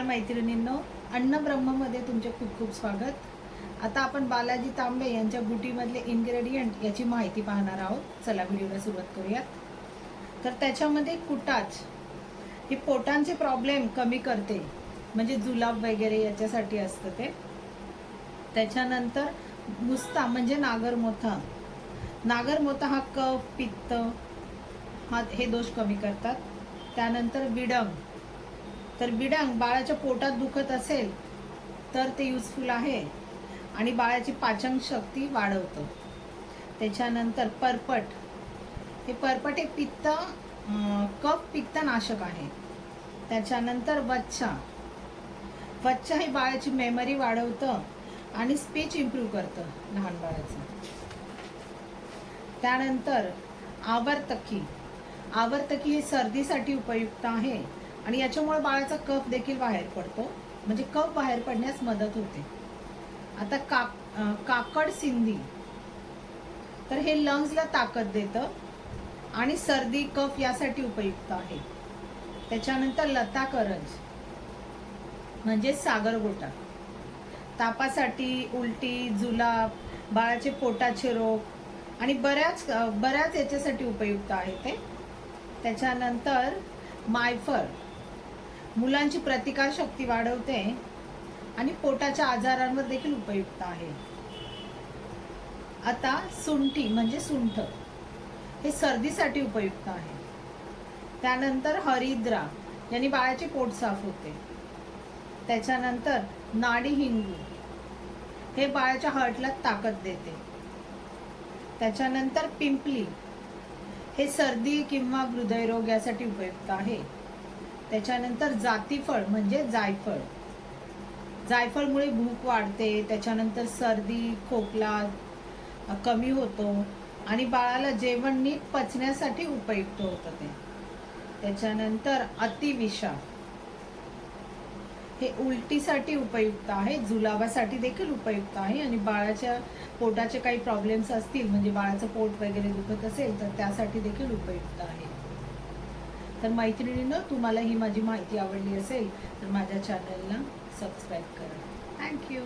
नमस्कार मैत्रिणींनो अन्नब्रह्ममध्ये तुमचे खूप खूप स्वागत. आता आपण बालाजी तांबे यांच्या बुटीमधले इन्ग्रेडियंट याची माहिती पाहणार आहोत. चला व्हिडिओला सुरुवात करूयात. तर त्याच्यामध्ये कुटाच. हे पोटांचे प्रॉब्लेम कमी करते. म्हणजे जुलाब वगैरे याच्यासाठी असतं ते. त्याच्यानंतर मुस्ता म्हणजे नागरमोथा. नागरमोथा हा कफ पित्त हा हे दोष कमी करतात. त्यानंतर विडंग तर बिडंग बाळाच्या पोटात दुखत असेल तर ते युजफुल आहे. आणि बाळाची पाचन शक्ती वाढवतं. त्याच्यानंतर परपट. हे परपट हे पित्त कफ पित्तनाशक आहे. त्याच्यानंतर वच्छा. वच्छा हे बाळाची मेमरी वाढवतं आणि स्पीच इम्प्रूव्ह करतं लहान बाळाचं. त्यानंतर आवर्तकी. आवर्तकी हे सर्दीसाठी उपयुक्त आहे. आणि याच्यामुळे बाळाचा कफ देखील बाहेर पडतो. म्हणजे कफ बाहेर पडण्यास मदत होते. आता काक काकड सिंधी. तर हे लंग्सला ताकद देतं आणि सर्दी कफ यासाठी उपयुक्त आहे. त्याच्यानंतर लता करंज म्हणजे सागरगोटा तापासाठी उलटी जुलाब बाळाचे पोटाचे रोग आणि बऱ्याच बऱ्याच याच्यासाठी उपयुक्त आहे ते. त्याच्यानंतर मायफर मुलांची प्रतिकारशक्ती वाढवते आणि पोटाच्या आजारांवर देखील उपयुक्त आहे. आता सुंठी म्हणजे सुंठ हे सर्दीसाठी उपयुक्त आहे. त्यानंतर हरिद्रा यांनी बाळाचे पोट साफ होते. त्याच्यानंतर नाडी हिंगू हे बाळाच्या हार्टला ताकद देते. त्याच्यानंतर पिंपली हे सर्दी किंवा हृदयरोग यासाठी उपयुक्त आहे. त्याच्यानंतर जातीफळ म्हणजे जायफळ. जायफळमुळे भूक वाढते त्याच्यानंतर सर्दी खोकला कमी होतो आणि बाळाला जेवण नीट पचण्यासाठी उपयुक्त होतं ते. त्याच्यानंतर अतिविषा हे उलटीसाठी उपयुक्त आहे जुलाबासाठी देखील उपयुक्त आहे आणि बाळाच्या पोटाचे काही प्रॉब्लेम्स असतील म्हणजे बाळाचं पोट वगैरे दुखत असेल तर त्यासाठी देखील उपयुक्त आहे. तर मैत्रिणीनं तुम्हाला ही माझी माहिती आवडली असेल तर माझ्या चॅनलला सबस्क्राईब करा. थँक्यू